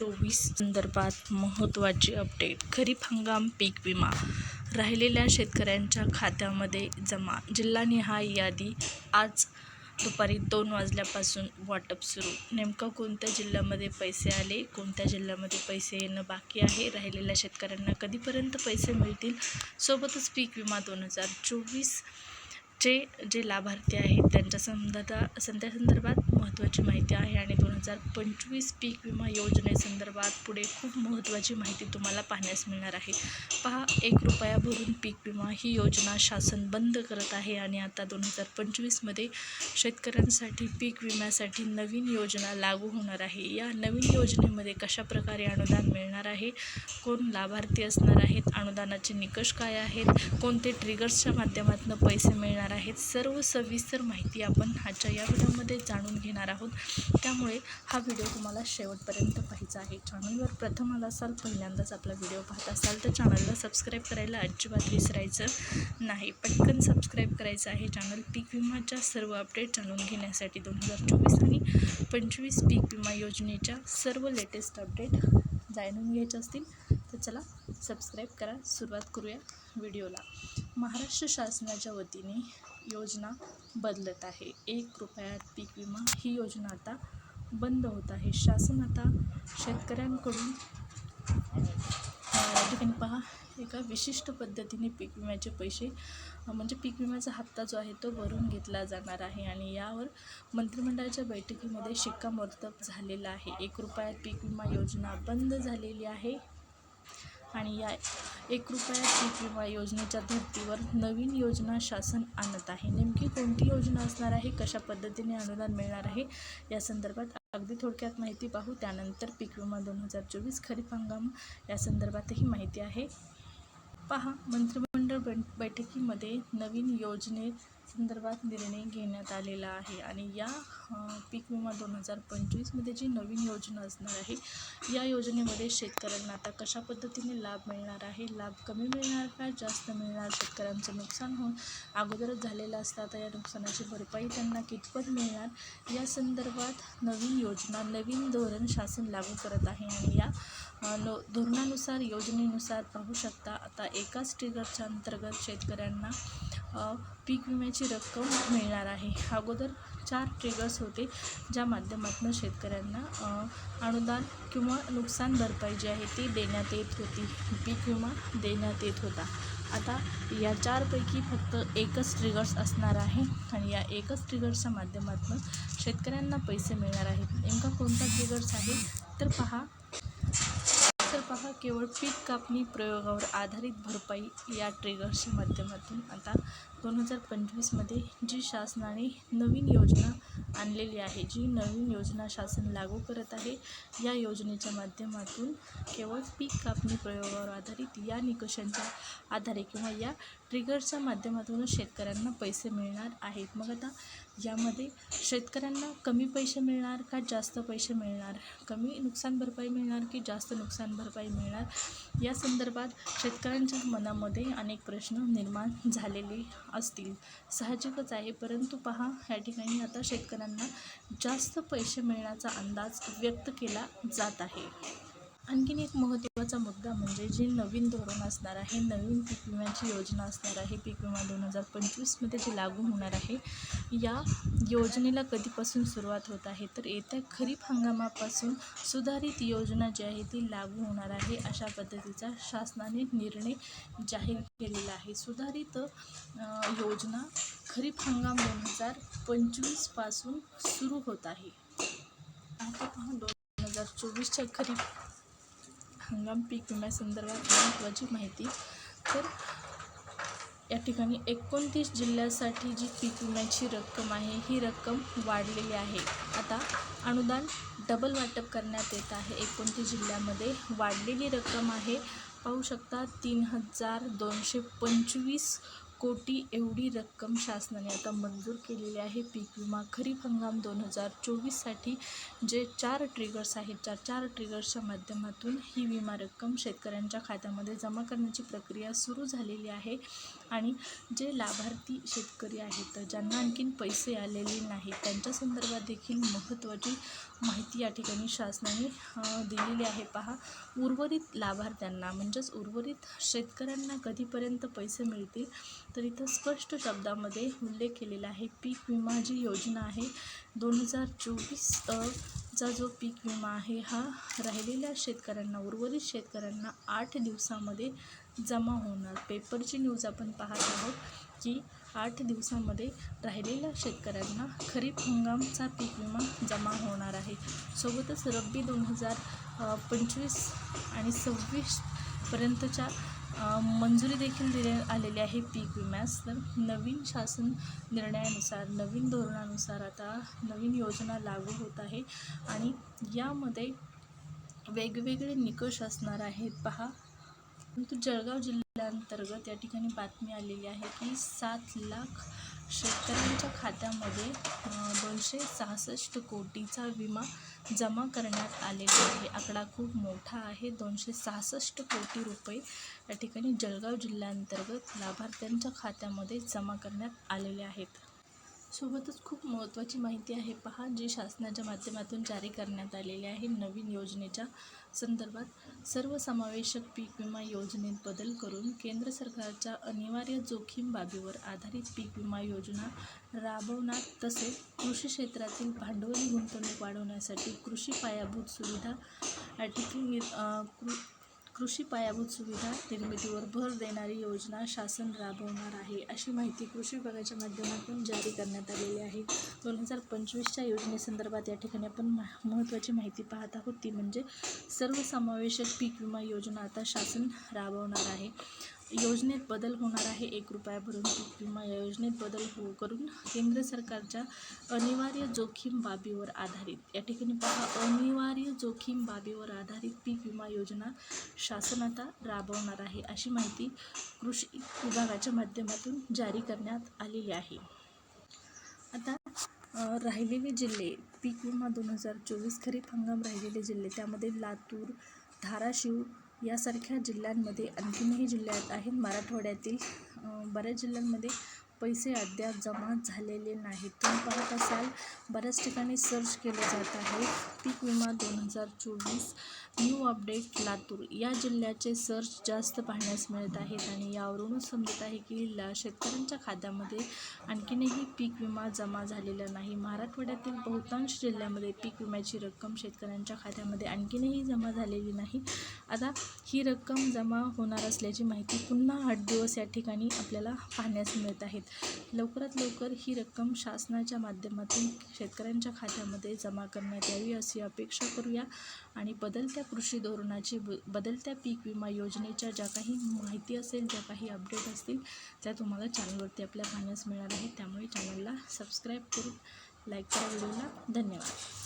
चोवीस संदर्भात महत्त्वाची अपडेट. खरीप हंगाम पीक विमा. राहिलेल्या शेतकऱ्यांच्या खात्यामध्ये जमा. जिल्हानिहाय यादी. आज दुपारी दोन वाजल्यापासून वाटप सुरू. नेमकं कोणत्या जिल्ह्यामध्ये पैसे आले कोणत्या जिल्ह्यामध्ये पैसे येणं बाकी आहे राहिलेल्या शेतकऱ्यांना कधीपर्यंत पैसे मिळतील? सोबतच पीक विमा दोन हजार चोवीस चे जे लाभार्थी आहेत त्यांच्या संदर्भात संध्या महत्त्वाची माहिती आहे आणि दोन हजार पंचवीस पीक विमा योजनेसंदर्भात पुढे खूप महत्त्वाची माहिती तुम्हाला पाहण्यास मिळणार आहे. पहा एक रुपया भरून पीक विमा ही योजना शासन बंद करत आहे आणि आता दोन हजार पंचवीसमध्ये शेतकऱ्यांसाठी पीक विम्यासाठी नवीन योजना लागू होणार आहे. या नवीन योजनेमध्ये कशाप्रकारे अनुदान मिळणार आहे? कोण लाभार्थी असणार आहेत? अनुदानाचे निकष काय आहेत? कोणते ट्रिगर्सच्या माध्यमातून पैसे मिळणार आहेत? सर्व सविस्तर माहिती आपण आजच्या या व्हिडिओमध्ये जाणून घेणार आहोत. त्यामुळे हा व्हिडिओ तुम्हाला शेवटपर्यंत पाहायचा आहे. चॅनलवर प्रथम आला असाल पहिल्यांदाच आपला व्हिडिओ पाहत असाल तर चॅनलला सबस्क्राईब करायला अजिबात विसरायचं नाही. पटकन सबस्क्राईब करायचं आहे. चॅनल पीक विमाच्या सर्व अपडेट जाणून घेण्यासाठी दोन हजार चोवीस आणि पंचवीस पीक विमा योजनेच्या सर्व लेटेस्ट अपडेट जाणून घ्यायचे असतील तर चला सबस्क्राईब करा. सुरुवात करूया व्हिडिओला. महाराष्ट्र शासनाच्या वतीने योजना बदलत आहे. एक रुपयात पीक विमा ही योजना आता बंद होत आहे. शासन आता शेतकऱ्यांकडून या ठिकाणी पहा एका विशिष्ट पद्धतीने पीक विम्याचे पैसे म्हणजे पीक विम्याचा हप्ता जो आहे तो भरून घेतला जाणार आहे आणि यावर मंत्रिमंडळाच्या बैठकीमध्ये शिक्कामोर्तब झालेला आहे. एक रुपयात पीक विमा योजना बंद झालेली आहे आणि या एक रुपया पीक विमा योजनेच्या धर्तीवर नवीन योजना शासन आणत आहे. नेमकी कोणती योजना असणार आहे? कशा पद्धतीने अनुदान मिळणार आहे? या संदर्भात अगदी थोडक्यात माहिती पाहू. त्यानंतर पीक विमा दोन हजार चोवीस खरीप हंगाम या संदर्भातही माहिती आहे. पहा मंत्रिमंडळ बैठकीमध्ये नवीन योजनेत संदर्भात निर्णय घेण्यात आलेला आहे आणि या पीक विमा दोन हजार पंचवीसमध्ये जी नवीन योजना असणार आहे या योजनेमध्ये शेतकऱ्यांना आता कशा पद्धतीने लाभ मिळणार आहे? लाभ कमी मिळणार का? जास्त मिळणार? शेतकऱ्यांचं नुकसान होऊन अगोदरच झालेलं असतं. आता या नुकसानाची भरपाई त्यांना कितपत मिळणार? या संदर्भात नवीन योजना नवीन धोरण शासन लागू करत आहे आणि या नो धोरणानुसार योजनेनुसार पाहू शकता आता एकाच ट्रिगरच्या अंतर्गत शेतकऱ्यांना पीक विम्याची रक्कम मिळणार आहे. अगोदर चार ट्रिगर्स होते ज्या माध्यमातून शेतकऱ्यांना अनुदान किंवा नुकसान भरपाई जी आहे ती देण्यात येत होती. पीक विमा देण्यात येत होता. आता या चारपैकी फक्त एकच ट्रिगर्स असणार आहे आणि या एकच ट्रिगर्सच्या माध्यमातून शेतकऱ्यांना पैसे मिळणार आहेत. नेमका कोणता ट्रिगर्स आहे? तर पहा. पहा केवळ पीक कापणी प्रयोगावर आधारित भरपाई या ट्रिगर्सच्या माध्यमातून. आता दोन हजार पंचवीसमध्ये जी शासनाने नवीन योजना आणलेली आहे जी नवीन योजना शासन लागू करत आहे. या योजनेच्या माध्यमातून केवळ पीक कापणी प्रयोगावर आधारित या निकषांच्या आधारे किंवा या ट्रिगरच्या माध्यमातूनच शेतकऱ्यांना पैसे मिळणार आहेत. मग आता यामध्ये शेतकऱ्यांना कमी पैसे मिळणार का जास्त पैसे मिळणार? कमी नुकसान भरपाई मिळणार की जास्त नुकसान भरपाई मिळणार? या संदर्भात शेतकऱ्यांच्या मनामध्ये अनेक प्रश्न निर्माण झालेले असतील. साहजिकच आहे परंतु पहा या ठिकाणी आता शेतकऱ्यांना जास्त पैसे मिळण्याचा अंदाज व्यक्त केला जात आहे. आणखीन एक महत्त्वाचा मुद्दा म्हणजे जे नवीन धोरण असणार आहे नवीन पीक विम्याची योजना असणार आहे पीक विमा दोन हजार पंचवीसमध्ये जे लागू होणार आहे या योजनेला कधीपासून सुरुवात होत आहे? तर येत्या खरीप हंगामापासून सुधारित योजना जी आहे ती लागू होणार आहे अशा पद्धतीचा शासनाने निर्णय जाहीर केलेला आहे. सुधारित योजना खरीप हंगाम दोन हजार पंचवीसपासून सुरू होत आहे. आता पहा दोन हजार चोवीसच्या खरीप हंगाम पीक विम्यासंदर्भात महत्त्वाची माहिती. तर या ठिकाणी एकोणतीस जिल्ह्यासाठी जी पीक विम्याची रक्कम आहे ही रक्कम वाढलेली आहे. आता अनुदान डबल वाटप करण्यात येत आहे. एकोणतीस जिल्ह्यामध्ये वाढलेली रक्कम आहे. पाहू शकता तीन हजार दोनशे पंचवीस कोटी एवढी रक्कम शासनाने आता मंजूर केलेली आहे. पीक विमा खरीप हंगाम दोन हजार चोवीससाठी जे चार ट्रिगर्स आहेत त्या चार ट्रिगर्सच्या माध्यमातून ही विमा रक्कम शेतकऱ्यांच्या खात्यामध्ये जमा करण्याची प्रक्रिया सुरू झालेली आहे. आणि जे लाभार्थी शेतकरी आहेत ज्यांना आणखीन पैसे आलेले नाहीत त्यांच्या संदर्भात देखील महत्त्वाची माहिती या ठिकाणी शासनाने दिलेली आहे. पहा उर्वरित लाभार्थ्यांना म्हणजेच उर्वरित शेतकऱ्यांना कधीपर्यंत पैसे मिळतील? तर इथं स्पष्ट शब्दामध्ये उल्लेख केलेला आहे पीक विमा जी योजना आहे दोन हजार चोवीस चा जो पीक विमा आहे हा राहिलेल्या शेतकऱ्यांना उर्वरित शेतकऱ्यांना आठ दिवसामध्ये जमा होणार. पेपरची न्यूज आपण पाहत आहोत की आठ दिवसामध्ये राहिलेल्या शेतकऱ्यांना खरीप हंगामचा पीक विमा जमा होणार आहे. सोबतच रब्बी दोन हजार पंचवीस आणि सव्वीस पर्यंतच्या मंजुरी देखील दिले आलेली आहे पीक विम्यास. तर नवीन शासन निर्णयानुसार नवीन धोरणानुसार आता नवीन योजना लागू होत आहे आणि यामध्ये वेगवेगळे निकष असणार आहेत. पहा परंतु जळगाव जिल्ह्याअंतर्गत या ठिकाणी बातमी आलेली आहे की सात लाख शेतकऱ्यांच्या खात्यामध्ये दोनशे सहासष्ट कोटीचा विमा जमा करण्यात आलेला आहे. आकडा खूप मोठा आहे. दोनशे सहासष्ट कोटी रुपये या ठिकाणी जळगाव जिल्ह्याअंतर्गत लाभार्थ्यांच्या खात्यामध्ये जमा करण्यात आलेले आहेत. सोबतच खूप महत्त्वाची माहिती आहे. पहा जी शासनाच्या माध्यमातून जारी करण्यात आलेली आहे नवीन योजनेच्या संदर्भात. सर्वसमावेशक पीक विमा योजनेत बदल करून केंद्र सरकारच्या अनिवार्य जोखीम बाबीवर आधारित पीक विमा योजना राबवणार तसेच कृषी क्षेत्रातील भांडवली गुंतवणूक वाढवण्यासाठी कृषी पायाभूत सुविधा या कृ कृषी पायाभूत सुविधा निर्मितीवर भर देणारी योजना शासन राबवणार आहे अशी माहिती कृषी विभागाच्या माध्यमातून जारी करण्यात आलेली आहे. दोन हजार पंचवीसच्या योजनेसंदर्भात या ठिकाणी आपण महत्त्वाची माहिती पाहत आहोत. ती म्हणजे सर्वसमावेशक पीक विमा योजना आता शासन राबवणार आहे. योजनेत बदल होणार आहे एक रुपया भरून पीक विमा या योजनेत बदल हो करून केंद्र सरकारच्या अनिवार्य जोखीम बाबीवर आधारित. या ठिकाणी पहा अनिवार्य जोखीम बाबीवर आधारित पीक विमा योजना शासन आता राबवणार आहे अशी माहिती कृषी विभागाच्या माध्यमातून जारी करण्यात आलेली आहे. आता राहिलेले जिल्हे पीक विमा दोन हजार चोवीस खरीप हंगाम राहिलेले जिल्हे त्यामध्ये लातूर धाराशिव यासारख्या जिल्ह्यांमध्ये आणखीनही जिल्ह्यात आहेत. मराठवाड्यातील बऱ्याच जिल्ह्यांमध्ये पैसे अद्याप जमा झालेले नाहीत. तुम्ही पाहत असाल बऱ्याच ठिकाणी सर्च केलं जात आहे. पीक विमा दोन हजार चोवीस न्यू अपडेट लातूर. या जिल्ह्याचे सर्च जास्त पाहण्यास मिळत आहेत आणि यावरूनच समजत आहे की ला शेतकऱ्यांच्या खात्यामध्ये आणखीनही पीक विमा जमा झालेला नाही. मराठवाड्यातील बहुतांश जिल्ह्यामध्ये पीक विम्याची रक्कम शेतकऱ्यांच्या खात्यामध्ये आणखीनही जमा झालेली नाही. आता ही रक्कम जमा होणार असल्याची माहिती पुन्हा आठ दिवस या ठिकाणी आपल्याला पाहण्यास मिळत आहेत लवकरात लवकर ही रक्कम शासनाच्या माध्यमातून शेतकऱ्यांच्या खात्यामध्ये जमा करण्यात यावी अशी अपेक्षा करूया. आणि बदलत्या कृषी धोरणाची ब बदलत्या पीक विमा योजनेच्या ज्या काही माहिती असेल ज्या काही अपडेट असतील त्या तुम्हाला चॅनलवरती आपल्या पाहण्यास मिळणार आहेत. त्यामुळे चॅनलला सबस्क्राईब करून लाईक करा व्हिडिओला. धन्यवाद.